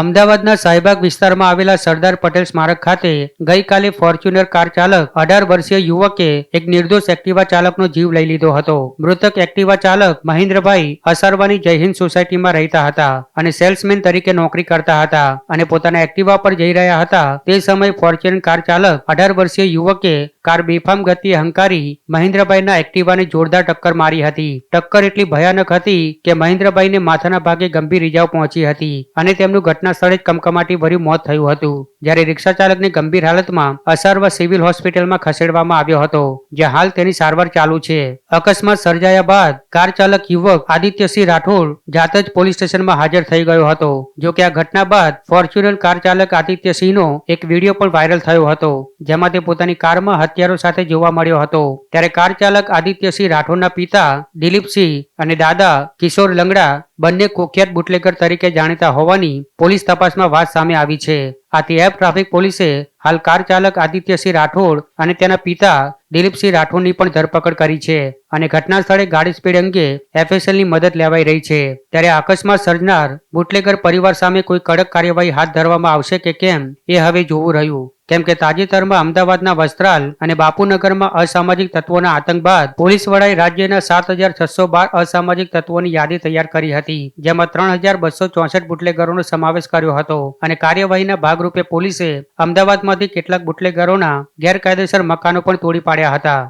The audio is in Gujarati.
અમદાવાદના સાહેબાગ વિસ્તારમાં આવેલા સરદાર પટેલ સ્મારક ખાતે ગઈકાલે ફોર્ચ્યુનર કાર ચાલક અઢાર વર્ષીય યુવકે એક નિર્દોષ એક્ટિવા ચાલકનો જીવ લઈ લીધો હતો. મૃતક એક્ટિવા ચાલક મહેન્દ્રભાઈ અસારવાની જયહિંદ સોસાયટીમાં રહેતા હતા અને સેલ્સમેન તરીકે નોકરી કરતા હતા અને પોતાના એક્ટિવા પર જઈ રહ્યા હતા. તે સમયે ફોર્ચ્યુનર કાર ચાલક અઢાર વર્ષીય યુવકે કાર બેફામ ગતિએ હંકારી મહેન્દ્રભાઈના એક્ટિવાને જોરદાર ટક્કર મારી હતી. ટક્કર એટલી ભયાનક હતી કે મહેન્દ્રભાઈને માથાના ભાગે ગંભીર ઇજાઓ પહોંચી હતી અને તેમનું ઘટના સ્થળે જ કમકમાટી ભર્યું મોત થયું હતું, જ્યારે રિક્ષા ચાલકને ગંભીર હાલતમાં અસર્વ સિવિલ હોસ્પિટલમાં ખસેડવામાં આવ્યો હતો, જ્યાં હાલ તેની સારવાર ચાલુ છે. અકસ્માત સર્જાયા બાદ કાર ચાલક યુવક આદિત્યસિંહ રાઠોડ જાતે જ પોલીસ સ્ટેશનમાં હાજર થઈ ગયો હતો, જો કે આ ઘટના બાદ ફોર્ચ્યુનર કાર ચાલક આદિત્યસિંહનો એક વીડિયો પણ વાયરલ થયો હતો, જેમાં તે પોતાની કારમાં હથિયારો સાથે જોવા મળ્યો હતો. ત્યારે કાર ચાલક આદિત્યસિંહ રાઠોડના પિતા દિલીપસિંહ અને દાદા કિશોર લંગડા બંને કુખ્યાત બુટલેકર તરીકે જાણીતા હોવાની પોલીસ તપાસમાં વાત સામે આવી છે. આથી એપ ટ્રાફિક પોલીસે હાલ કાર ચાલક આદિત્યસિંહ રાઠોડ અને તેના પિતા દિલીપસિંહ રાઠોડની પણ ધરપકડ કરી છે અને ઘટના સ્થળે ગાડી સ્પીડ અંગે એફએસએલની મદદ લેવાઈ રહી છે. ત્યારે અકસ્માત સર્જનાર બુટલેગર પરિવાર સામે કોઈ કડક કાર્યવાહી હાથ ધરવામાં આવશે કે કેમ એ હવે જોવું રહ્યું. કેમ કે તાજેતરમાં અમદાવાદના વસ્ત્રાલ અને બાપુનગરમાં અસામાજિક તત્વોના આતંક બાદ પોલીસ વડાએ રાજ્યના સાત હજાર છસો બાર અસામાજિક તત્વોની યાદી તૈયાર કરી હતી, જેમાં ત્રણ હજાર બસો ચોસઠ બુટલેગરોનો સમાવેશ કર્યો હતો અને કાર્યવાહીના ભાગરૂપે પોલીસે અમદાવાદમાંથી કેટલાક બુટલેગરોના ગેરકાયદેસર મકાનો પણ તોડી પાડ્યા હતા.